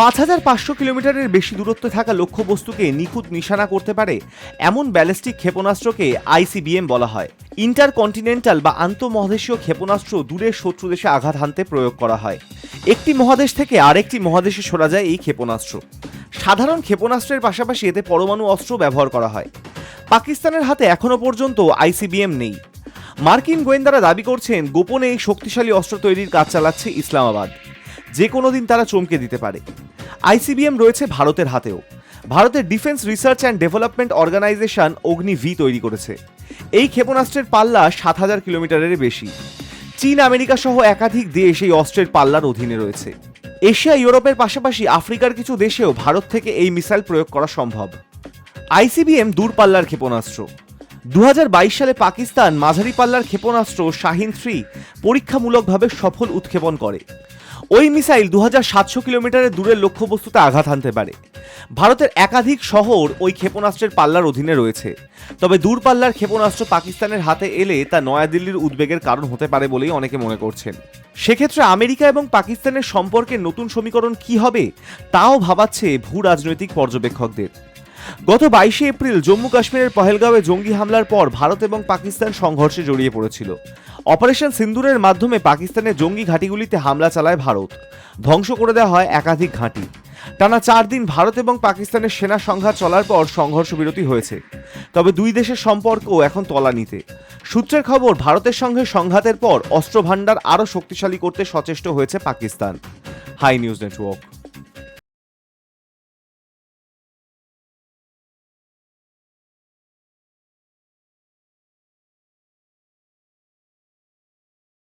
পাঁচ হাজার পাঁচশো কিলোমিটারের বেশি দূরত্বে থাকা লক্ষ্যবস্তুকে নিখুঁত নিশানা করতে পারে এমন ব্যালিস্টিক ক্ষেপণাস্ত্রকে আইসিবিএম বলা হয়। ইন্টারকন্টিনেন্টাল বা আন্তঃমহাদেশীয় ক্ষেপণাস্ত্র দূরের শত্রু দেশে আঘাত হানতে প্রয়োগ করা হয়। একটি মহাদেশ থেকে আরেকটি মহাদেশে সরা যায় এই ক্ষেপণাস্ত্র। সাধারণ ক্ষেপণাস্ত্রের পাশাপাশি এতে পরমাণু অস্ত্র ব্যবহার করা হয়। পাকিস্তানের হাতে এখনও পর্যন্ত আইসিবিএম নেই। মার্কিন গোয়েন্দারা দাবি করছেন, গোপনে এই শক্তিশালী অস্ত্র তৈরির কাজ চালাচ্ছে ইসলামাবাদ। যে কোনো দিন তারা চমকে দিতে পারে। আইসিবিএম রয়েছে ভারতের হাতেও। ভারতের defence research and development organisation Agni V তৈরি করেছে। এই ক্ষেপণাস্ত্রের পাল্লা সাত হাজার কিলোমিটারের বেশি। চীন, আমেরিকা সহ একাধিক দেশ এই অস্ত্রের পাল্লার অধীনে রয়েছে। এশিয়া, ইউরোপের পাশাপাশি আফ্রিকার কিছু দেশেও ভারত থেকে এই মিসাইল প্রয়োগ করা সম্ভব। আইসিবিএম দূরপাল্লার ক্ষেপণাস্ত্র। দু হাজার বাইশ সালে পাকিস্তান মাঝারি পাল্লার ক্ষেপণাস্ত্র শাহিন থ্রি পরীক্ষামূলকভাবে সফল উৎক্ষেপণ করে। ওই মিসাইল দু কিলোমিটারের দূরের লক্ষ্যবস্তুতে আঘাত হানতে পারে। ভারতের একাধিক শহর ওই ক্ষেপণাস্ত্রের পাল্লার অধীনে রয়েছে। তবে দূরপাল্লার ক্ষেপণাস্ত্র পাকিস্তানের হাতে এলে তা নয়াদিল্লির উদ্বেগের কারণ হতে পারে বলেই অনেকে মনে করছেন। সেক্ষেত্রে আমেরিকা এবং পাকিস্তানের সম্পর্কের নতুন সমীকরণ কি হবে, তাও ভাবাচ্ছে ভূ রাজনৈতিক পর্যবেক্ষকদের। গত বাইশে এপ্রিল জম্মু কাশ্মীরের পহেলগাঁওয়ে জঙ্গি হামলার পর ভারত এবং পাকিস্তান সংঘর্ষে জড়িয়ে পড়েছিল। অপারেশন সিন্দুরের মাধ্যমে পাকিস্তানের জঙ্গি ঘাঁটিগুলিতে হামলা চালায় ভারত। ধ্বংস করে দেওয়া হয় একাধিক ঘাঁটি। টানা চার দিন ভারত এবং পাকিস্তানের সেনা সংঘাত চলার পর সংঘর্ষ বিরতি হয়েছে। তবে দুই দেশের সম্পর্ক এখন তলানিতে। সূত্রের খবর, ভারতের সঙ্গে সংঘাতের পর অস্ত্র ভাণ্ডার আরও শক্তিশালী করতে সচেষ্ট হয়েছে পাকিস্তান। High news network.